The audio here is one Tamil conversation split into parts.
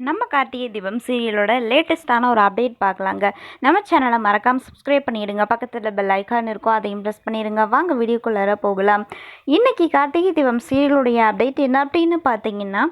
நம்ம கார்த்திகை தீபம் சீரியலோட லேட்டஸ்ட்டான ஒரு அப்டேட் பார்க்கலாங்க. நம்ம சேனலை மறக்காமல் சப்ஸ்கிரைப் பண்ணிடுங்க. பக்கத்தில் பெல் ஐக்கான் இருக்கும் அதையும் ப்ரெஸ் பண்ணிடுங்க. வாங்க வீடியோக்குள்ளார போகலாம். இன்றைக்கி கார்த்திகை தீபம் சீரியலுடைய அப்டேட் என்ன அப்படின்னு பார்த்தீங்கன்னா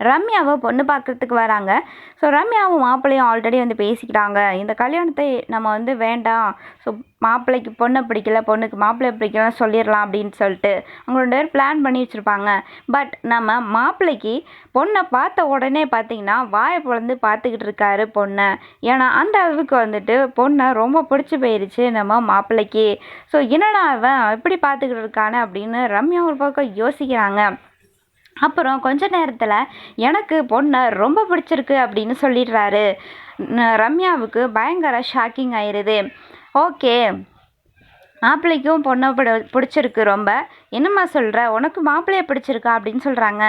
ரம்யாவை பொண்ணு பார்க்குறதுக்கு வராங்க. ஸோ ரம்யாவும் மாப்பிள்ளையும் ஆல்ரெடி வந்து பேசிக்கிட்டாங்க இந்த கல்யாணத்தை நம்ம வந்து வேண்டாம். ஸோ மாப்பிள்ளைக்கு பொண்ணை பிடிக்கல பொண்ணுக்கு மாப்பிள்ளை பிடிக்கல சொல்லிடலாம் அப்படின்னு சொல்லிட்டு அவங்க ரெண்டு பேரும் பிளான் பண்ணி வச்சுருப்பாங்க. பட் நம்ம மாப்பிள்ளைக்கு பொண்ணை பார்த்த உடனே பார்த்தீங்கன்னா வாயை பிளந்து பார்த்துக்கிட்டு இருக்காரு பொண்ணை. ஏன்னா அந்த அளவுக்கு வந்துட்டு பொண்ணை ரொம்ப பிடிச்சி போயிருச்சு நம்ம மாப்பிள்ளைக்கு. ஸோ என்னடா அவன் எப்படி பார்த்துக்கிட்டு இருக்கானே அப்படின்னு ரம்யா ஒரு பக்கம் யோசிக்கிறாங்க. அப்புறம் கொஞ்ச நேரத்தில் எனக்கு பொண்ணை ரொம்ப பிடிச்சிருக்கு அப்படின்னு சொல்லிடுறாரு. ரம்யாவுக்கு பயங்கர ஷாக்கிங் ஆயிடுது ஓகே மாப்பிள்ளைக்கும் பொண்ணை பிடி பிடிச்சிருக்கு ரொம்ப. என்னம்மா சொல்கிற உனக்கு மாப்பிள்ளைய பிடிச்சிருக்கா அப்படின்னு சொல்கிறாங்க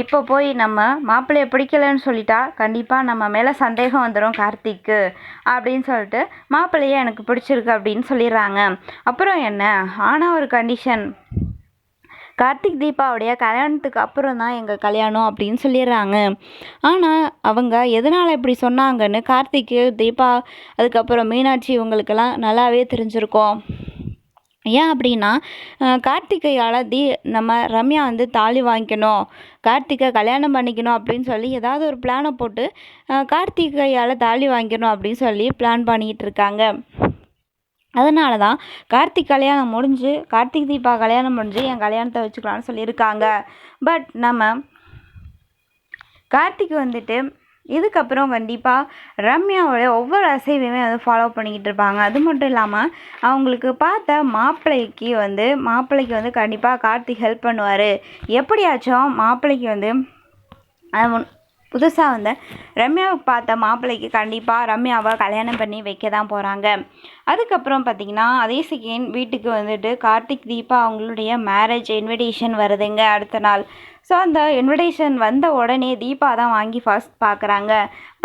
இப்போ போய் நம்ம மாப்பிள்ளைய பிடிக்கலன்னு சொல்லிட்டா கண்டிப்பாக நம்ம மேலே சந்தேகம் வந்துடும் கார்த்திக்கு அப்படின்னு சொல்லிட்டு மாப்பிள்ளைய எனக்கு பிடிச்சிருக்கு அப்படின்னு சொல்லிடுறாங்க. அப்புறம் என்ன? ஆனால் ஒரு கண்டிஷன் கார்த்திக் தீபாவுடைய கல்யாணத்துக்கு அப்புறம் தான் எங்கள் கல்யாணம் அப்படின்னு சொல்லிடுறாங்க. ஆனால் அவங்க எதனால் இப்படி சொன்னாங்கன்னு கார்த்திக்கு தீபா அதுக்கப்புறம் மீனாட்சி இவங்களுக்கெல்லாம் நல்லாவே தெரிஞ்சிருக்கோம். ஏன் அப்படின்னா கார்த்திகையால் தீ நம்ம ரம்யா வந்து தாலி வாங்கிக்கணும். கார்த்திகை கல்யாணம் பண்ணிக்கணும் அப்படின்னு சொல்லி ஏதாவது ஒரு பிளானை போட்டு கார்த்திகையால் தாலி வாங்கிக்கணும் அப்படின்னு சொல்லி பிளான் பண்ணிக்கிட்டு இருக்காங்க. அதனால தான் கார்த்திக் கல்யாணம் முடிஞ்சு கார்த்திக் தீபா கல்யாணம் முடிஞ்சு என் கல்யாணத்தை வச்சுக்கலான்னு சொல்லியிருக்காங்க. பட் நம்ம கார்த்திக் வந்துட்டு இதுக்கப்புறம் கண்டிப்பாக ரம்யாவோட ஒவ்வொரு அசைவையுமே வந்து ஃபாலோ பண்ணிக்கிட்டு இருப்பாங்க. அது மட்டும் இல்லாமல் அவங்களுக்கு பார்த்த மாப்பிள்ளைக்கு வந்து மாப்பிள்ளைக்கு வந்து கண்டிப்பாக கார்த்திக் ஹெல்ப் பண்ணுவார். எப்படியாச்சும் மாப்பிள்ளைக்கு வந்து புதுசாக வந்த ரம்யாவை பார்த்த மாப்பிள்ளைக்கு கண்டிப்பாக ரம்யாவை கல்யாணம் பண்ணி வைக்க தான் போகிறாங்க அதுக்கப்புறம் பார்த்திங்கன்னா அதே செகண்ட் வீட்டுக்கு வந்துட்டு கார்த்திக் தீபா அவங்களுடைய மேரேஜ் இன்விடேஷன் வருதுங்க அடுத்த நாள். ஸோ அந்த இன்விடேஷன் வந்த உடனே தீபா தான் வாங்கி ஃபர்ஸ்ட் பார்க்குறாங்க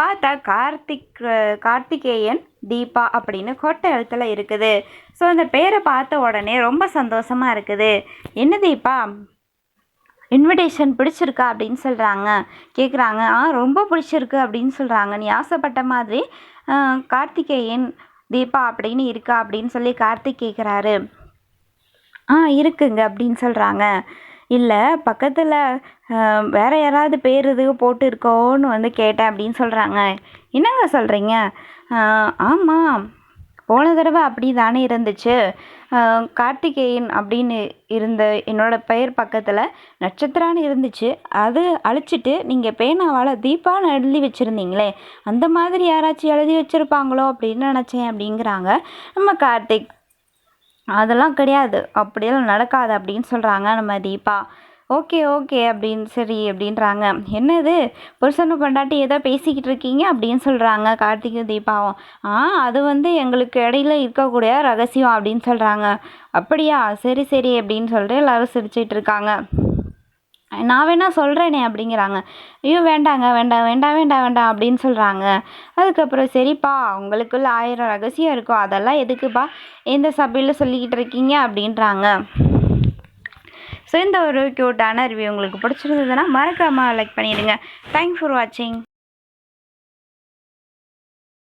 பார்த்தா கார்த்திக் கார்த்திகேயன் தீபா அப்படின்னு கொட்டை எழுத்தில் இருக்குது. ஸோ அந்த பேரை பார்த்த உடனே ரொம்ப சந்தோஷமாக இருக்குது. என்ன தீபா? இன்விடேஷன் பிடிச்சிருக்கா அப்படின்னு சொல்கிறாங்க கேட்குறாங்க ஆ ரொம்ப பிடிச்சிருக்கு அப்படின்னு சொல்கிறாங்க நீ ஆசைப்பட்ட மாதிரி கார்த்திகேயன் தீபா அப்படின்னு இருக்கா? அப்படின்னு சொல்லி கார்த்திக் கேட்குறாரு ஆ இருக்குங்க அப்படின்னு சொல்கிறாங்க இல்லை பக்கத்தில் வேறு யாராவது பேர் எதுவும் போட்டு இருக்கோன்னு வந்து கேட்டேன் அப்படின்னு சொல்கிறாங்க என்னங்க சொல்கிறீங்க ஆமாம் போன தடவை அப்படி தானே இருந்துச்சு கார்த்திகேயன் அப்படின்னு இருந்த என்னோடய பெயர் பக்கத்தில் நட்சத்திரான்னு இருந்துச்சு. அது அழிச்சிட்டு நீங்கள் பேனாவால் தீபான்னு எழுதி வச்சுருந்தீங்களே அந்த மாதிரி யாராச்சும் எழுதி வச்சுருப்பாங்களோ அப்படின்னு நினச்சேன் அப்படிங்கிறாங்க. நம்ம கார்த்திக் அதெல்லாம் கிடையாது அப்படியெல்லாம் நடக்காது அப்படின்னு சொல்கிறாங்க நம்ம தீபா. ஓகே ஓகே அப்படின்னு சரி அப்படின்றாங்க. என்னது? புருஷனு பொண்டாட்டி ஏதோ பேசிக்கிட்டு இருக்கீங்க அப்படின்னு சொல்கிறாங்க கார்த்திகும் தீபாவும். ஆ அது வந்து எங்களுக்கு இடையில இருக்கக்கூடிய ரகசியம் அப்படின்னு சொல்கிறாங்க அப்படியா? சரி சரி அப்படின்னு சொல்லிட்டு எல்லோரும் சிரிச்சிட்டு இருக்காங்க. நான் வேணா சொல்கிறேனே அப்படிங்கிறாங்க. ஐயோ வேண்டாங்க வேண்டாம் வேண்டாம் வேண்டாம் வேண்டாம் அப்படின்னு சொல்கிறாங்க அதுக்கப்புறம் சரிப்பா உங்களுக்குள்ள ஆயிரம் ரகசியம் இருக்கும். அதெல்லாம் எதுக்குப்பா? எந்த சபையில் சொல்லிக்கிட்டு இருக்கீங்க அப்படின்றாங்க. ஸோ இந்த ஒரு க்யூட்டான ரிவ்யூ உங்களுக்கு பிடிச்சிருந்ததுன்னா மறக்காமல் லைக் பண்ணிவிடுங்க தேங்க்ஸ் ஃபார் வாட்சிங்